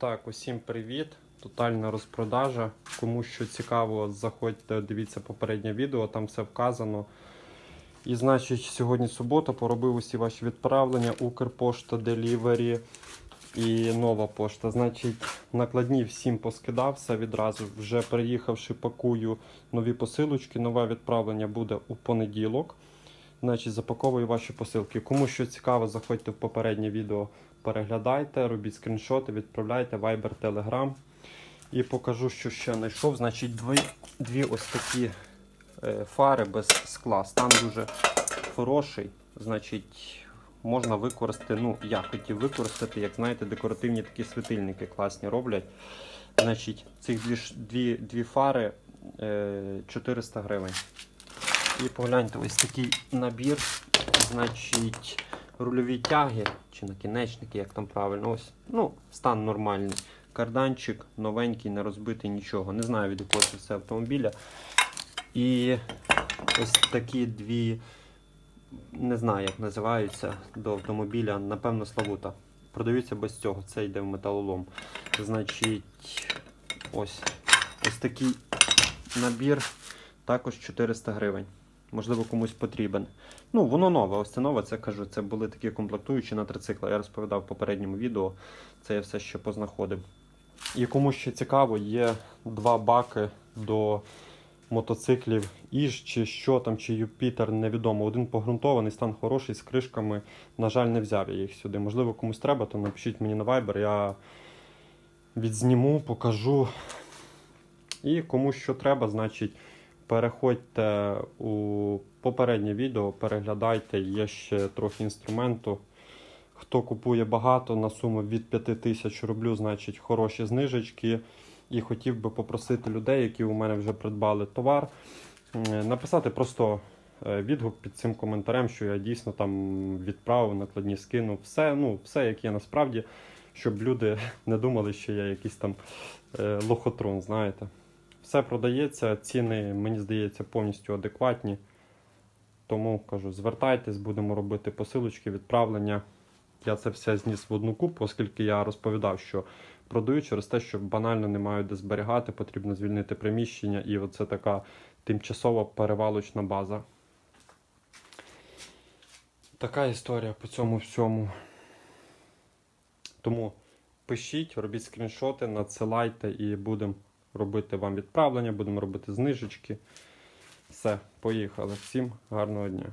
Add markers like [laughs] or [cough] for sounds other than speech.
Так, усім привіт. Тотальна розпродажа. Кому що цікаво, заходьте, дивіться попереднє відео, там все вказано. І значить, сьогодні субота, поробив усі ваші відправлення, Укрпошта, Делівері і нова пошта. Значить, накладні всім поскидав все відразу. Вже приїхавши, пакую нові посилочки. Нове відправлення буде у понеділок. Значить, запаковую ваші посилки. Кому що цікаво, заходьте в попереднє відео, переглядайте, робіть скріншоти, відправляйте Viber, Telegram. І покажу, що ще знайшов. Значить, дві, дві ось такі е, фари без скла. Стан дуже хороший. Значить, можна використати, ну, я хотів використати, як знаєте, декоративні такі світильники класні роблять. Значить, цих дві, дві, дві фари е, 400 гривень. І погляньте, ось такий набір. Значить, рульові тяги чи накінечники, як там правильно. Ось, ну, стан нормальний. Карданчик новенький, не розбитий нічого. Не знаю від якого це все автомобіля. І ось такі дві, не знаю, як називаються до автомобіля, напевно, Славута. Продаються без цього, це йде в металолом. Значить, ось, ось такий набір, також 400 гривень. Можливо, комусь потрібен. Ну, воно нове, ось це нове, це кажу, це були такі комплектуючі на трицикла. Я розповідав в попередньому відео, це я все ще познаходив. І кому ще цікаво, є два баки до мотоциклів Іж чи що там, чи Юпітер, невідомо. Один погрунтований, стан хороший, з кришками. На жаль, не взяв я їх сюди. Можливо, комусь треба, то напишіть мені на Viber, я відзніму, покажу. І кому що треба, значить, переходьте у попереднє відео, переглядайте, є ще трохи інструменту. Хто купує багато на суму від 5 тисяч рублю, значить хороші знижечки. І хотів би попросити людей, які у мене вже придбали товар, написати просто е, відгук під цим коментарем, що я дійсно там відправив, накладні скинув. Все, ну, все, як є насправді, щоб люди [laughs] не думали, що я якийсь там е, лохотрон, знаєте. Все продається, ціни, мені здається, повністю адекватні. Тому кажу, звертайтесь, будемо робити посилочки, відправлення. Я це все зніс в одну купу, оскільки я розповідав, що продаю через те, що банально не маю де зберігати, потрібно звільнити приміщення, і оце така тимчасова перевалочна база. Така історія по цьому всьому. Тому пишіть, робіть скріншоти, надсилайте і будемо робити вам відправлення, будемо робити знижечки. Все, поїхали. Всім гарного дня.